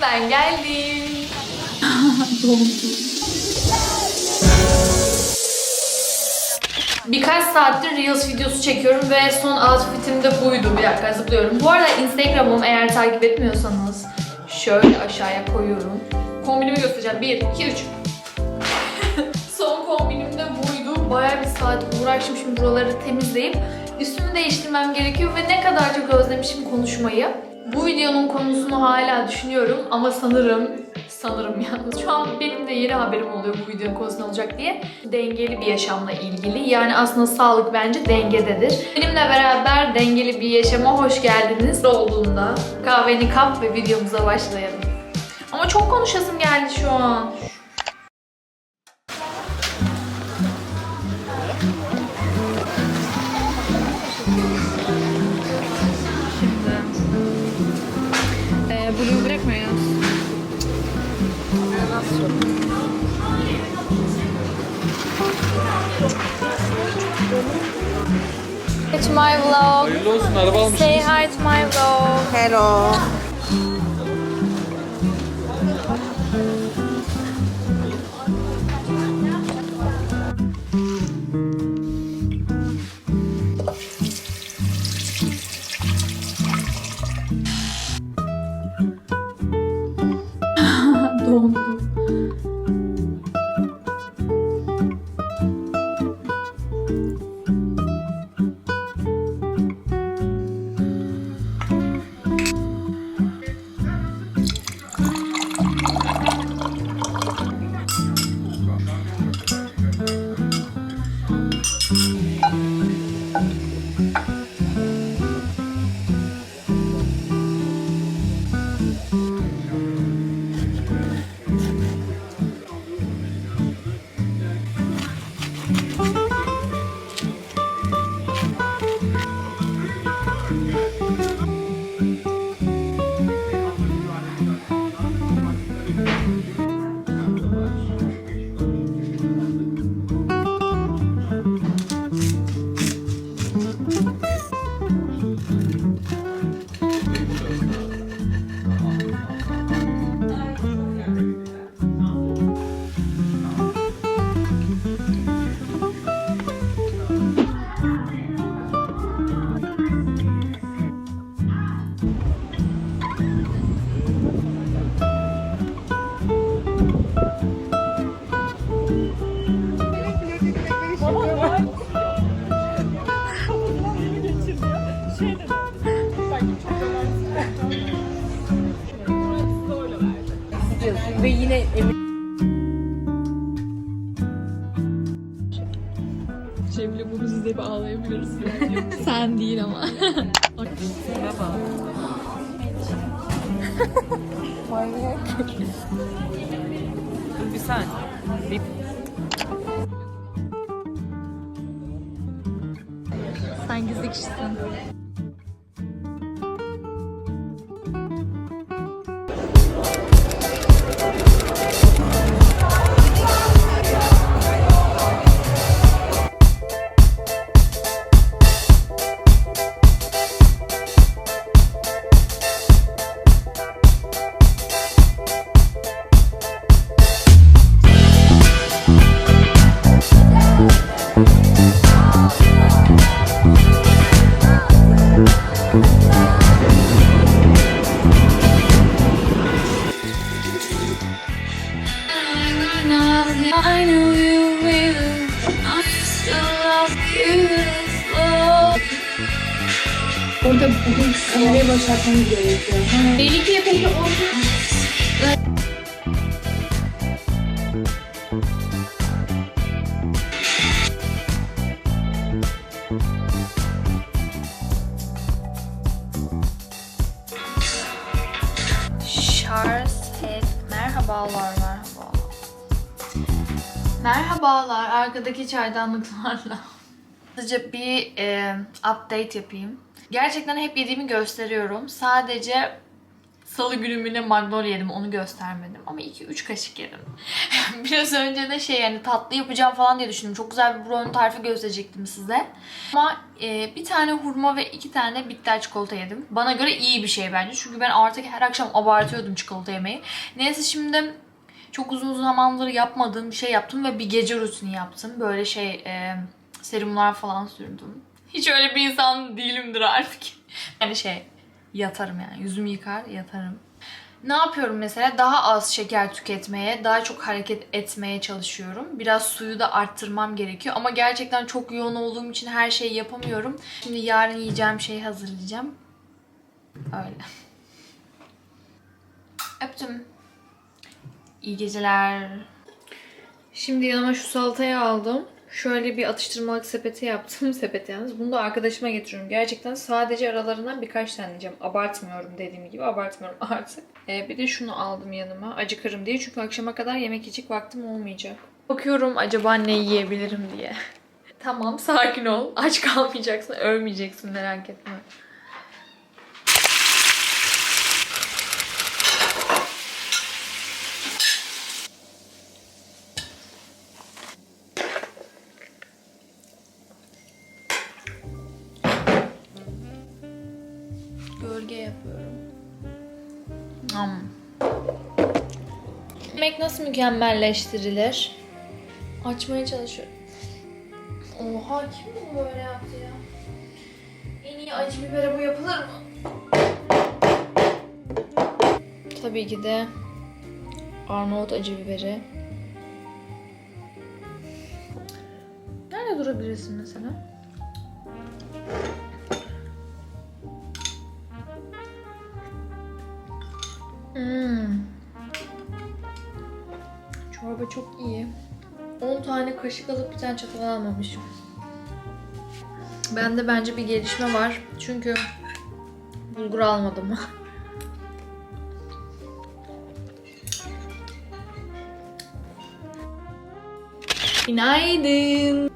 ben geldim. Birkaç saattir Reels videosu çekiyorum ve son outfitim de buydu. Bir dakika zıplıyorum. Bu arada Instagram'ım eğer takip etmiyorsanız şöyle aşağıya koyuyorum. Kombinimi göstereceğim. 1, 2, 3. son kombinim de buydu. Bayağı bir saat uğraştım şimdi buraları temizleyip üstümü değiştirmem gerekiyor ve ne kadar çok özlemişim konuşmayı. Bu videonun konusunu hala düşünüyorum ama sanırım sanırım yalnız şu an benim de yeni haberim oluyor bu videonun konusu olacak diye. Dengeli bir yaşamla ilgili. Yani aslında sağlık bence dengededir. Benimle beraber dengeli bir yaşama hoş geldiniz olduğunda kahveni kap ve videomuza başlayalım. Ama çok konuşasım geldi şu an. It's my vlog. Hayırlı olsun araba almışsınız. Say hi to my vlog. Hello. Ve yine Cemile bunu izleyip ağlayabiliriz. Sen değil ama. bir saniye. Bir Sen gizli kişisin. I know you will. I still love you. Orada bugün kahve başlatmamız gerekiyor. Melike peki Merhabalar, arkadaki çaydanlıklarla. Hızlıca bir e, update yapayım. Gerçekten hep yediğimi gösteriyorum. Sadece Salı günümüne magnolia yedim onu göstermedim ama 2-3 kaşık yedim. Biraz önce de şey yani tatlı yapacağım falan diye düşündüm. Çok güzel bir brownie tarifi gösterecektim size. Ama e, bir tane hurma ve iki tane bitter çikolata yedim. Bana göre iyi bir şey bence. Çünkü ben artık her akşam abartıyordum çikolata yemeyi. Neyse şimdi çok uzun zamandır yapmadığım bir şey yaptım ve bir gece rutini yaptım. Böyle şey e, serumlar falan sürdüm. Hiç öyle bir insan değilimdir artık. Yani şey yatarım yani yüzümü yıkar yatarım. Ne yapıyorum mesela? Daha az şeker tüketmeye, daha çok hareket etmeye çalışıyorum. Biraz suyu da arttırmam gerekiyor. Ama gerçekten çok yoğun olduğum için her şeyi yapamıyorum. Şimdi yarın yiyeceğim şeyi hazırlayacağım. Öyle. Öptüm. İyi geceler. Şimdi yanıma şu salatayı aldım. Şöyle bir atıştırmalık sepeti yaptım. Sepet yalnız. Bunu da arkadaşıma getiriyorum. Gerçekten sadece aralarından birkaç tane yiyeceğim. Abartmıyorum dediğim gibi. Abartmıyorum artık. Ee, bir de şunu aldım yanıma. Acıkırım diye. Çünkü akşama kadar yemek yiyecek vaktim olmayacak. Bakıyorum acaba ne yiyebilirim diye. tamam sakin ol. Aç kalmayacaksın. Ölmeyeceksin merak etme. Yemek nasıl mükemmelleştirilir? Açmaya çalışıyorum. Oha kim bunu böyle yaptı ya? En iyi acı bibere bu yapılır mı? Tabii ki de Arnavut acı biberi. Nerede durabilirsin mesela? Tane kaşık alıp bir tane çatal almamışım. Bende bence bir gelişme var. Çünkü bulgur almadım. Günaydın.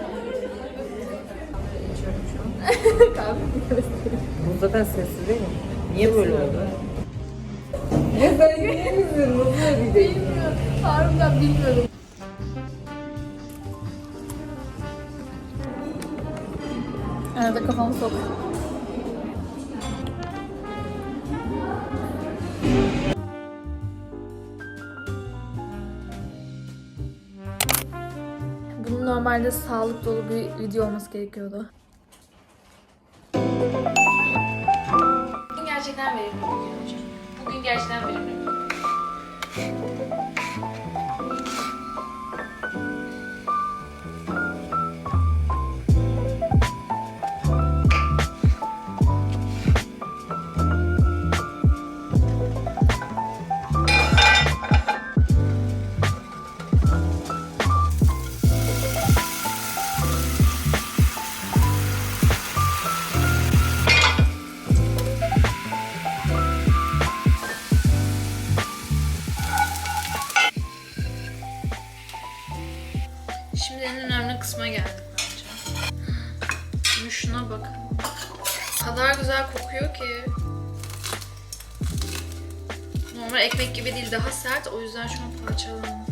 Bu zaten sessiz değil mi? Niye böyle oldu? Harbiden bilmiyorum. Arada kafamı sok. Bunun normalde sağlık dolu bir video olması gerekiyordu. Gerçekten verimli bir gün olacak. Bugün gerçekten verimli bir gün. Önemli kısma geldik bence. Şimdi şuna bakın. Kadar güzel kokuyor ki. Normal ekmek gibi değil daha sert o yüzden şu an parçalandı.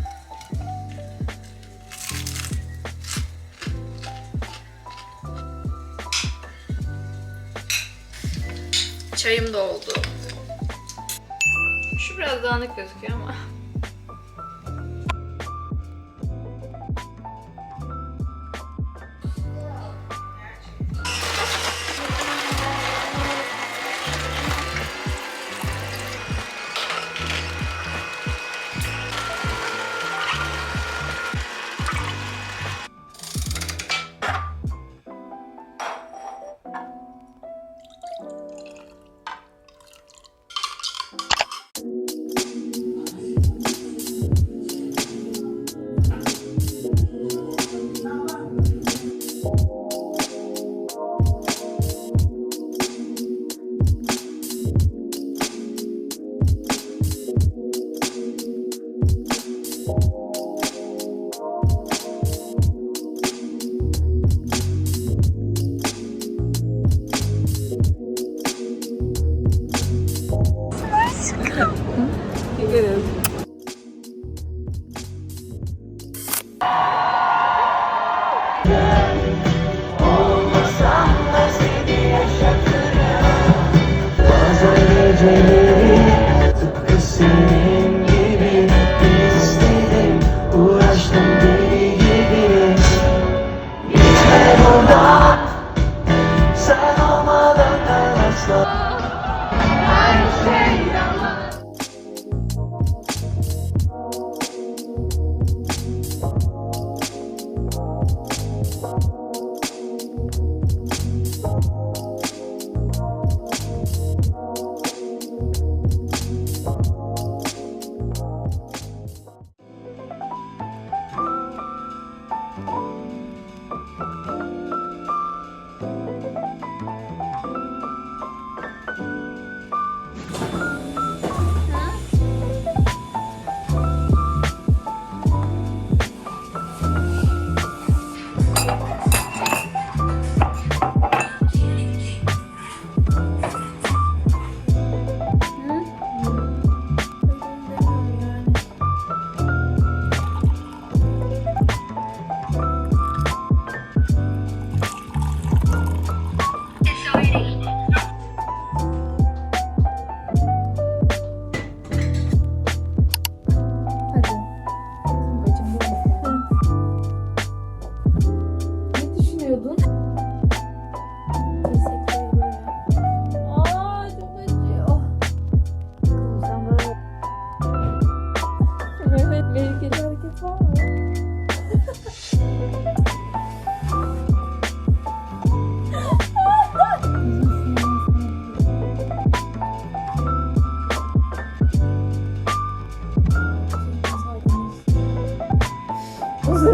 Çayım da oldu. Şu biraz dağınık gözüküyor ama.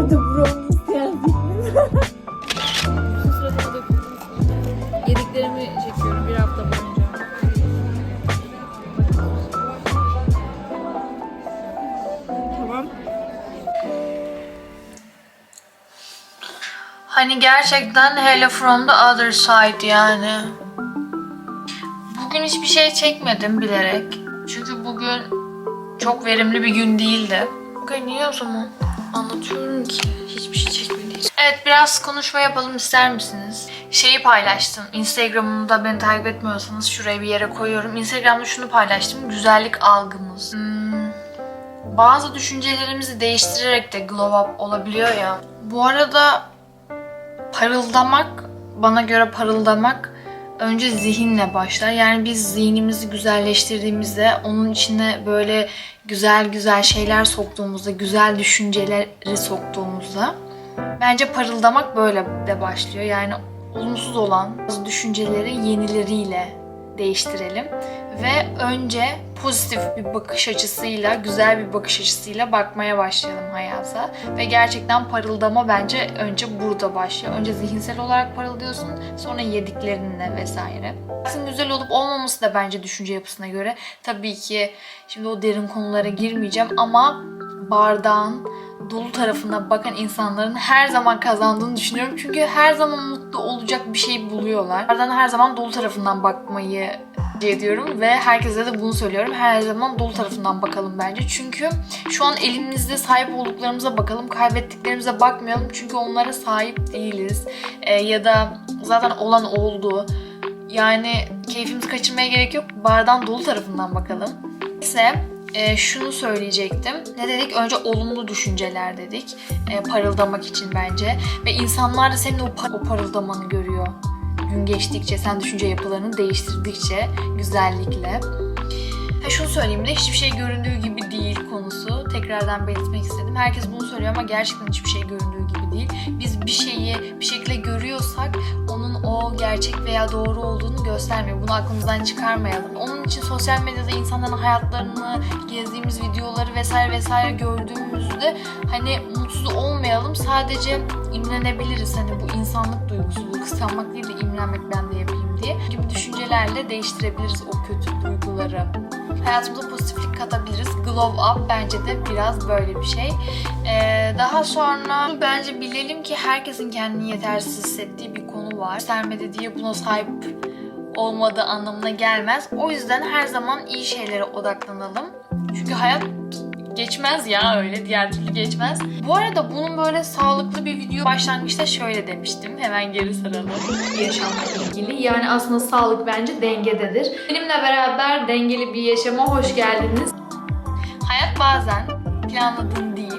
O sırada brownie isteyen Şu sırada da yediklerimi çekiyorum bir hafta boyunca. Tamam. Hani gerçekten Hello from the other side yani. Bugün hiçbir şey çekmedim bilerek. Çünkü bugün çok verimli bir gün değildi. Bugün niye o zaman anlatıyorum ki hiçbir şey çekmediğim. Evet biraz konuşma yapalım ister misiniz? Şeyi paylaştım. Instagram'ımda beni takip etmiyorsanız şuraya bir yere koyuyorum. Instagram'da şunu paylaştım. Güzellik algımız. Hmm, bazı düşüncelerimizi değiştirerek de glow up olabiliyor ya. Bu arada parıldamak, bana göre parıldamak önce zihinle başlar. Yani biz zihnimizi güzelleştirdiğimizde, onun içine böyle güzel güzel şeyler soktuğumuzda, güzel düşünceleri soktuğumuzda bence parıldamak böyle de başlıyor. Yani olumsuz olan bazı düşünceleri yenileriyle değiştirelim ve önce pozitif bir bakış açısıyla, güzel bir bakış açısıyla bakmaya başlayalım hayata. Ve gerçekten parıldama bence önce burada başlıyor. Önce zihinsel olarak parıldıyorsun, sonra yediklerinle vesaire. Hayatın güzel olup olmaması da bence düşünce yapısına göre. Tabii ki şimdi o derin konulara girmeyeceğim ama bardağın dolu tarafına bakan insanların her zaman kazandığını düşünüyorum. Çünkü her zaman mutlu olacak bir şey buluyorlar. Bardağın her zaman dolu tarafından bakmayı ediyorum ve herkese de bunu söylüyorum. Her zaman dolu tarafından bakalım bence. Çünkü şu an elimizde sahip olduklarımıza bakalım. Kaybettiklerimize bakmayalım. Çünkü onlara sahip değiliz. Ee, ya da zaten olan oldu. Yani keyfimizi kaçırmaya gerek yok. Bardağın dolu tarafından bakalım. Neyse e, şunu söyleyecektim. Ne dedik? Önce olumlu düşünceler dedik. E, parıldamak için bence. Ve insanlar da senin o, par- o parıldamanı görüyor. Gün geçtikçe, sen düşünce yapılarını değiştirdikçe güzellikle. Ha şunu söyleyeyim de hiçbir şey göründüğü gibi değil konusu. Tekrardan belirtmek istedim. Herkes bunu söylüyor ama gerçekten hiçbir şey göründüğü gibi değil. Biz bir şeyi bir şekilde görüyorsak onun o gerçek veya doğru olduğunu göstermiyor. Bunu aklımızdan çıkarmayalım. Onun için sosyal medyada insanların hayatlarını, gezdiğimiz videoları vesaire vesaire gördüğümüzde hani mutsuz olmayalım. Sadece imrenebiliriz. Hani bu insanlık duygusu. Kıskanmak değil de imrenmek ben de yapayım diye. gibi düşüncelerle değiştirebiliriz o kötü duyguları hayatımıza pozitiflik katabiliriz. Glow Up bence de biraz böyle bir şey. Ee, daha sonra bence bilelim ki herkesin kendini yetersiz hissettiği bir konu var. Sermede diye buna sahip olmadığı anlamına gelmez. O yüzden her zaman iyi şeylere odaklanalım. Çünkü hayat geçmez ya öyle diğer türlü geçmez. Bu arada bunun böyle sağlıklı bir video başlangıçta şöyle demiştim. Hemen geri saralım. Yaşamla ilgili. Yani aslında sağlık bence dengededir. Benimle beraber dengeli bir yaşama hoş geldiniz. Hayat bazen planladığın değil.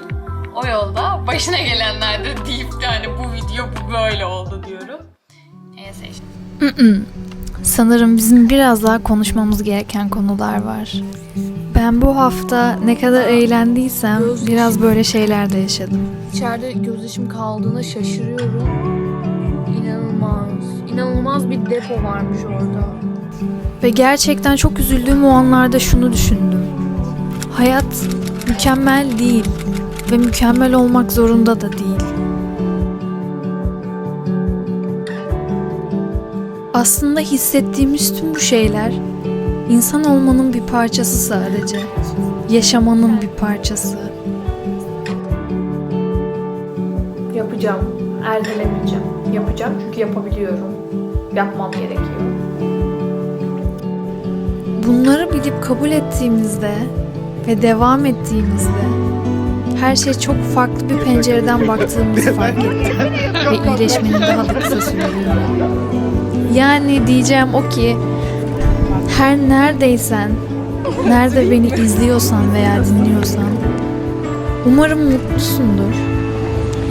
O yolda başına gelenlerdir deyip yani bu video bu böyle oldu diyorum. Neyse işte. Sanırım bizim biraz daha konuşmamız gereken konular var. Ben bu hafta ne kadar eğlendiysem biraz böyle şeyler de yaşadım. İçeride gözyaşım kaldığına şaşırıyorum. İnanılmaz. İnanılmaz bir depo varmış orada. Ve gerçekten çok üzüldüğüm o anlarda şunu düşündüm. Hayat mükemmel değil ve mükemmel olmak zorunda da değil. Aslında hissettiğimiz tüm bu şeyler insan olmanın bir parçası sadece. Yaşamanın bir parçası. Yapacağım. Ertelemeyeceğim. Yapacağım çünkü yapabiliyorum. Yapmam gerekiyor. Bunları bilip kabul ettiğimizde ve devam ettiğimizde her şey çok farklı bir pencereden baktığımızı fark ettim ve iyileşmenin daha da kısa süreli. Yani diyeceğim o ki her neredeysen, nerede beni izliyorsan veya dinliyorsan umarım mutlusundur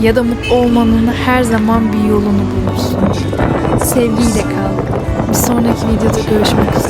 ya da mutlu olmanın her zaman bir yolunu bulursun. Sevgiyle kal. Bir sonraki videoda görüşmek üzere.